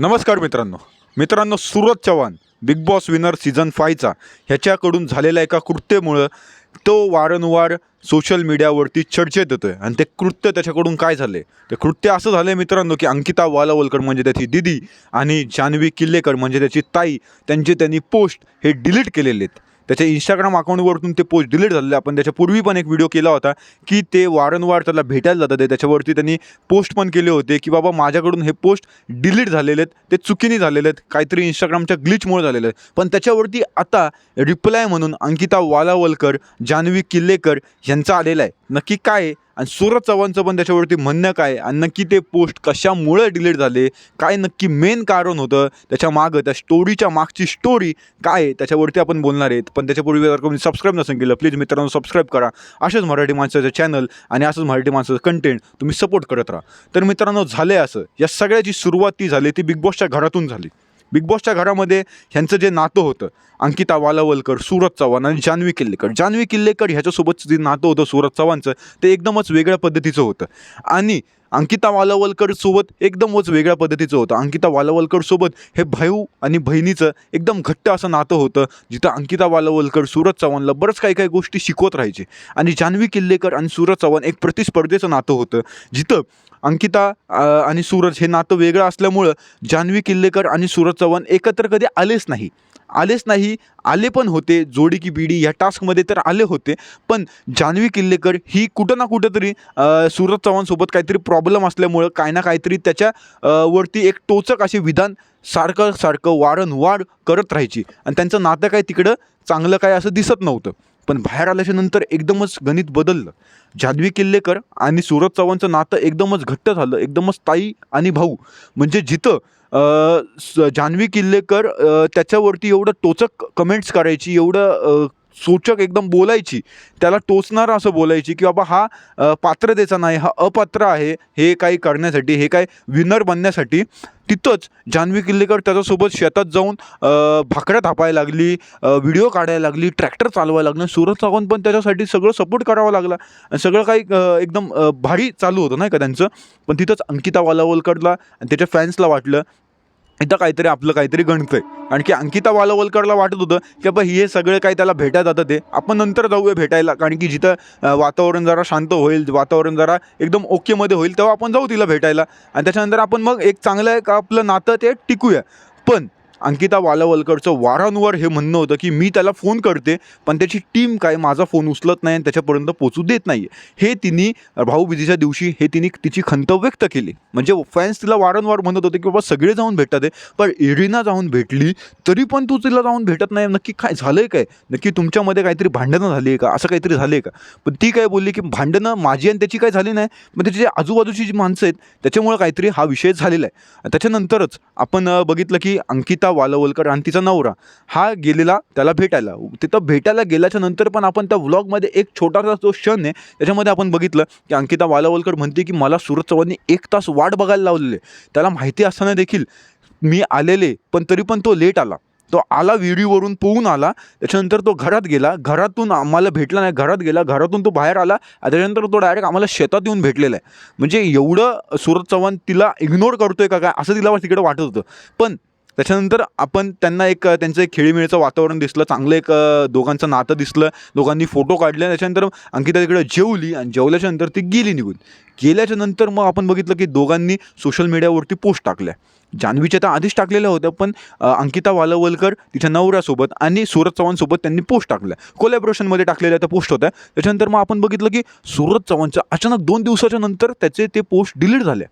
नमस्कार मित्रांनो. मित्रांनो Suraj Chavan big boss winner season फायचा ह्याच्याकडून झालेल्या एका कृत्यामुळं तो वारंवार सोशल मीडियावरती चर्चेत येतोय. आणि ते कृत्य त्याच्याकडून काय झाले ते कृत्य असं झालं आहे मित्रांनो की अंकिता वालावलकर म्हणजे त्याची दिदी आणि जान्हवी किल्लेकर म्हणजे त्याची ताई त्यांचे त्यांनी पोस्ट हे डिलीट केलेले आहेत. त्याच्या इंस्टाग्राम अकाउंटवरून ते पोस्ट डिलीट झालेले. आपण त्याच्यापूर्वी पण एक व्हिडिओ केला होता की ते वारंवार त्याला भेटायला जातात. त्याच्यावरती त्यांनी पोस्ट पण केले होते की बाबा माझ्याकडून हे पोस्ट डिलीट झालेले आहेत. ते चुकीने झालेले आहेत. काहीतरी इंस्टाग्रामच्या ग्लिचमुळे झालेले आहेत. पण त्याच्यावरती आता रिप्लाय म्हणून अंकिता वालावलकर जान्हवी किल्लेकर यांचा आलेला आहे. नक्की काय आहे? आणि सूरज चव्हाणचं पण त्याच्यावरती म्हणणं काय आणि नक्की ते पोस्ट कशामुळे डिलीट झाले? काय नक्की मेन कारण होतं? त्याच्या मागं त्या स्टोरीच्या मागची स्टोरी काय आहे? त्याच्यावरती आपण बोलणार आहेत. पण त्याच्यापूर्वी जर कोणी सबस्क्राईब नसेल केलं प्लीज मित्रांनो सबस्क्राईब करा. असेच मराठी माणसाचं चॅनल आणि असंच मराठी माणसाचं कंटेंट तुम्ही सपोर्ट करत राहा. तर मित्रांनो झाले असं. या सगळ्याची सुरुवात ती झाली ती बिग बॉसच्या घरातून झाली. बिग बॉसच्या घरामध्ये ह्यांचं जे नातं होतं अंकिता वालावलकर सूरज चव्हाण आणि जान्हवी किल्लेकर. जान्हवी किल्लेकर ह्याच्यासोबतचं जे नातं होतं सूरज चव्हाणचं ते एकदमच वेगळ्या पद्धतीचं होतं. आणि अंकिता वालावलकर सोबत एकदमच वेगळ्या पद्धतीचं होतं. अंकिता वालावलकर सोबत हे भाऊ आणि बहिणीचं एकदम घट्ट असं नातं होतं जिथं अंकिता वालावलकर सूरज चव्हाणला बरंच काही काही गोष्टी शिकवत राहायचे. आणि जान्हवी किल्लेकर आणि सूरज चव्हाण एक प्रतिस्पर्धेचं नातं होतं. जिथं अंकिता आणि सूरज हे नातं वेगळं असल्यामुळं जान्हवी किल्लेकर आणि सूरज चव्हाण एकत्र कधी आलेच नाही. आलेच नाही. आले पण होते. जोडी की बीडी या टास्कमध्ये तर आले होते. पण जान्हवी किल्लेकर ही कुठं ना कुठं तरी अ, चव्हाणसोबत काहीतरी प्रॉब्लेम असल्यामुळं काही ना काहीतरी त्याच्या वरती एक टोचक असे विधान सारखं सारखं वारंवार करत राहायची. आणि त्यांचं नातं काय तिकडं? चांगलं काय असं दिसत नव्हतं. पण बाहेर आल्याच्यानंतर एकदमच गणित बदललं. जान्हवी किल्लेकर आणि सूरज चव्हाणचं नातं एकदमच घट्ट झालं. एकदमच ताई आणि भाऊ. म्हणजे जिथं स- जान्हवी किल्लेकर त्याच्यावरती एवढं टोचक कमेंट्स करायची एवढं सूचक एकदम बोलायची त्याला टोचणारं असं बोलायची की बाबा हा पात्रतेचा नाही हा अपात्र आहे हे काही करण्यासाठी हे काय विनर बनण्यासाठी तिथंच जान्हवी किल्लेकर त्याच्यासोबत शेतात जाऊन भाकऱ्या थापायला लागली व्हिडिओ काढायला लागली ट्रॅक्टर चालवायला लागलं सुरत चव्हाण पण त्याच्यासाठी सगळं सपोर्ट करावं लागला. आणि सगळं काही एकदम भारी चालू होतं नाही का त्यांचं? पण तिथंच अंकिता वालावलकरला आणि त्याच्या फॅन्सला वाटलं. इथं काहीतरी आपलं काहीतरी गणतंय आणखी अंकिता वालवलकरला वाटत होतं की बा हे सगळे काही त्याला भेटायला जातं ते. आपण नंतर जाऊया भेटायला कारण की जिथं वातावरण जरा शांत होईल वातावरण जरा एकदम ओकेमध्ये होईल तेव्हा आपण जाऊ तिला भेटायला. आणि त्याच्यानंतर आपण मग एक चांगलं एक आपलं नातं ते टिकूया. पण अंकिता वालावलकरचं वारंवार हे म्हणणं होतं की मी त्याला फोन करते पण त्याची टीम काय माझा फोन उचलत नाही आणि त्याच्यापर्यंत पोचू देत नाही हे तिने भाऊबीजेच्या दिवशी हे तिने तिची खंत व्यक्त केली. म्हणजे फॅन्स तिला वारंवार म्हणत होते की बाबा सगळे जाऊन भेटतात आहे पण इरिना जाऊन भेटली तरी पण तू तिला जाऊन भेटत नाही. नक्की काय झालं आहे काय? नक्की तुमच्यामध्ये काहीतरी भांडणं झाली आहे का? असं काहीतरी झालं आहे का? पण ती काय बोलली की भांडणं माझी आणि त्याची काय झाली नाही मग त्याची जी आजूबाजूची जी माणसं आहेत त्याच्यामुळं काहीतरी हा विषय झालेला आहे. त्याच्यानंतरच आपण बघितलं की अंकिता वालवलकर आणि तिचा नवरा हा गेलेला त्याला भेटायला. तिथं भेटायला गेल्याच्यानंतर पण आपण त्या व्लॉगमध्ये एक छोटासा जो क्षण आहे त्याच्यामध्ये आपण बघितलं की अंकिता वालवलकर म्हणते की मला सूरज चव्हाणने एक तास वाट बघायला लावलेले त्याला माहिती असताना देखील मी आलेले पण तरी पण तो लेट आला. तो आला विहिरीवरून पोहून आला. त्याच्यानंतर तो घरात गेला. घरातून आम्हाला भेटला नाही. घरात गेला. घरातून तो बाहेर आला. त्याच्यानंतर तो डायरेक्ट आम्हाला शेतात येऊन भेटलेला आहे. म्हणजे एवढं सूरज चव्हाण तिला इग्नोर करतोय का काय असं तिला तिकडे वाटत होतं. पण त्याच्यानंतर आपण त्यांना एक त्यांचं एक खेळीमेळीचं वातावरण दिसलं चांगलं एक दोघांचं नातं दिसलं दोघांनी फोटो काढले त्याच्यानंतर अंकिता तिकडे जेवली आणि जेवल्याच्या नंतर ती गेली निघून. गेल्याच्यानंतर मग आपण बघितलं की दोघांनी सोशल मीडियावरती पोस्ट टाकल्या. जान्हवीच्या तर आधीच टाकलेल्या होत्या पण अंकिता वालवलकर तिच्या नवऱ्यासोबत आणि सूरज चव्हाणसोबत त्यांनी पोस्ट टाकल्या. कोलॅबोरेशनमध्ये टाकलेल्या त्या पोस्ट होत्या. त्याच्यानंतर मग आपण बघितलं की सूरज चव्हाणचं अचानक दोन दिवसाच्या नंतर त्याचे ते पोस्ट डिलीट झाले.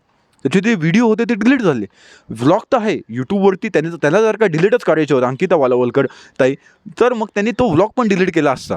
त्याचे ते व्हिडिओ होते ते डिलीट झाले. व्लॉग तर आहे यूट्यूबवरती त्याने त्याला जर का डिलीटच करायचे होते अंकिता वालावलकर ताई तर मग त्यांनी तो व्लॉग पण डिलीट केला असता.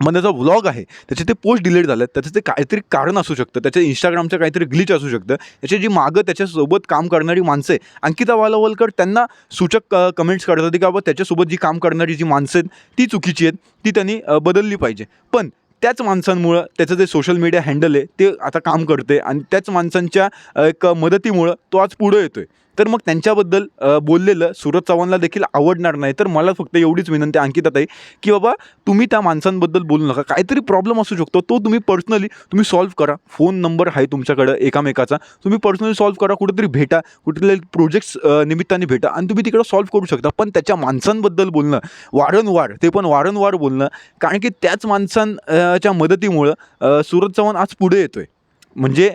मग त्याचा व्लॉग आहे त्याचे ते पोस्ट डिलीट झालेत त्याचं ते काहीतरी कारण असू शकतं त्याच्या इंस्टाग्रामचं काहीतरी ग्लिच असू शकतं त्याची जी मागं त्याच्यासोबत काम करणारी माणसं आहे अंकिता वालावलकर त्यांना सूचक कमेंट्स करत होती की बाबा त्याच्यासोबत जी काम करणारी जी माणसं आहेत ती चुकीची आहेत ती त्यांनी बदलली पाहिजे. पण त्याच माणसांमुळं त्याचं जे सोशल मीडिया हँडल आहे ते आता काम करते आणि त्याच माणसांच्या एक मदतीमुळं तो आज पुढं येतो आहे तर मग त्यांच्याबद्दल बोललेलं सूरज चव्हाणला देखील आवडणार नाही. तर मला फक्त एवढीच विनंती अंकितात आहे की बाबा तुम्ही त्या माणसांबद्दल बोलू नका. काहीतरी प्रॉब्लेम असू शकतो. तो तुम्ही पर्सनली तुम्ही सॉल्व्ह करा. फोन नंबर आहे तुमच्याकडं एकामेकाचा. तुम्ही पर्सनली सॉल्व्ह करा. कुठेतरी भेटा. कुठेतरी प्रोजेक्ट्स निमित्ताने भेटा. आणि तुम्ही तिकडं सॉल्व्ह करू शकता. पण त्याच्या माणसांबद्दल बोलणं वारंवार ते पण वारंवार बोलणं कारण की त्याच माणसांच्या मदतीमुळं सूरज चव्हाण आज पुढे येतो आहे म्हणजे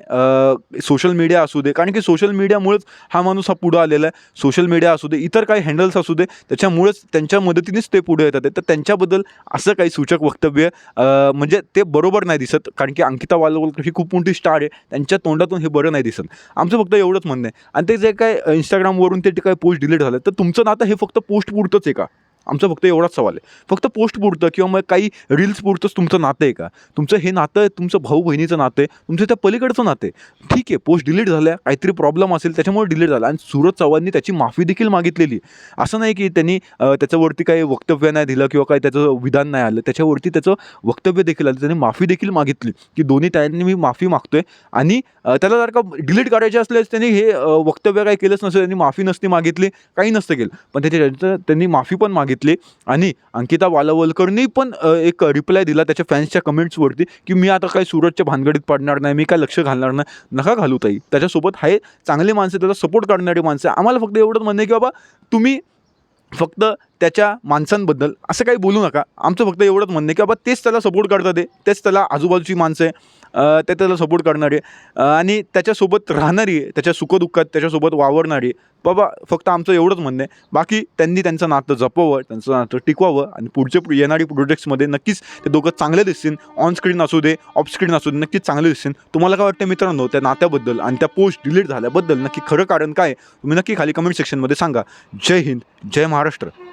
सोशल मीडिया असू दे कारण की सोशल मीडियामुळेच हा माणूस हा पुढं आलेला आहे. सोशल मीडिया असू दे इतर काही हँडल्स असू दे त्याच्यामुळेच त्यांच्या मदतीनेच ते पुढे येतात. तर त्यांच्याबद्दल असं काही सूचक वक्तव्य म्हणजे ते बरोबर नाही दिसत कारण की अंकिता वालवलकर ही खूप मोठी स्टार आहे त्यांच्या तोंडातून हे बरं नाही दिसत. आमचं फक्त एवढंच म्हणणं आहे. आणि ते जे काय इंस्टाग्रामवरून ते काय पोस्ट डिलीट झालं तर तुमचं नातं हे फक्त पोस्ट पुरतंच आहे का? आमचा फक्त एवढाच सवाल आहे. फक्त पोस्ट पुरतं किंवा मग काही रील्स पुरतंच तुमचं नातं आहे का? तुमचं हे नातं तुमचं भाऊ बहिणीचं नातं आहे तुमचं त्या पलीकडचं नातं आहे. ठीक आहे पोस्ट डिलीट झाल्या काहीतरी प्रॉब्लेम असेल त्याच्यामुळे डिलीट झाला. आणि सूरज चव्हाणनी त्याची माफी देखील मागितलेली आहे. असं नाही की त्यांनी त्याच्यावरती काही वक्तव्य नाही दिलं किंवा काही त्याचं विधान नाही आलं. त्याच्यावरती त्याचं वक्तव्य देखील आलं. त्याने माफी देखील मागितली की दोन्ही त्यांनी मी माफी मागतोय. आणि त्याला जर का डिलीट करायचे असल्यास त्यांनी हे वक्तव्य काही केलंच नसेल त्यांनी माफी नसती मागितली काही नसतं केलं. पण त्याच्या त्यांनी माफी पण मागितली. आणि अंकिता वालवलकरनी पण एक रिप्लाय दिला त्याच्या फॅन्सच्या कमेंट्सवरती की मी आता काय सूरजच्या भानगडीत पडणार नाही मी काय लक्ष घालणार नाही. नका घालू ताई. त्याच्यासोबत आहे चांगली माणसं त्याचा सपोर्ट करणारी माणसं. आहे. आम्हाला फक्त एवढंच म्हणणं आहे की बाबा तुम्ही फक्त त्याच्या माणसांबद्दल असं काही बोलू नका. आमचं फक्त एवढंच म्हणणं आहे की बाबा तेच त्याला सपोर्ट करतात ते. तेच त्याला आजूबाजूची माणसं आहे. ते त्याला सपोर्ट करणारे आणि त्याच्यासोबत राहणारी आहे त्याच्या सुखदुःखात त्याच्यासोबत वावरणारी बाबा फक्त आमचं एवढंच म्हणणं आहे. बाकी त्यांनी त्यांचं नातं जपवावं त्यांचं नातं टिकवावं आणि पुढचे येणारी प्रोजेक्ट्समध्ये नक्कीच ते दोघं चांगले दिसतील. ऑन स्क्रीन असू दे ऑफ स्क्रीन असू दे नक्कीच चांगले दिसतील. तुम्हाला काय वाटतं मित्रांनो त्या नात्याबद्दल आणि त्या पोस्ट डिलीट झाल्याबद्दल नक्की खरं कारण काय आहे? तुम्ही नक्की खाली कमेंट सेक्शनमध्ये सांगा. जय हिंद जय महाराष्ट्र.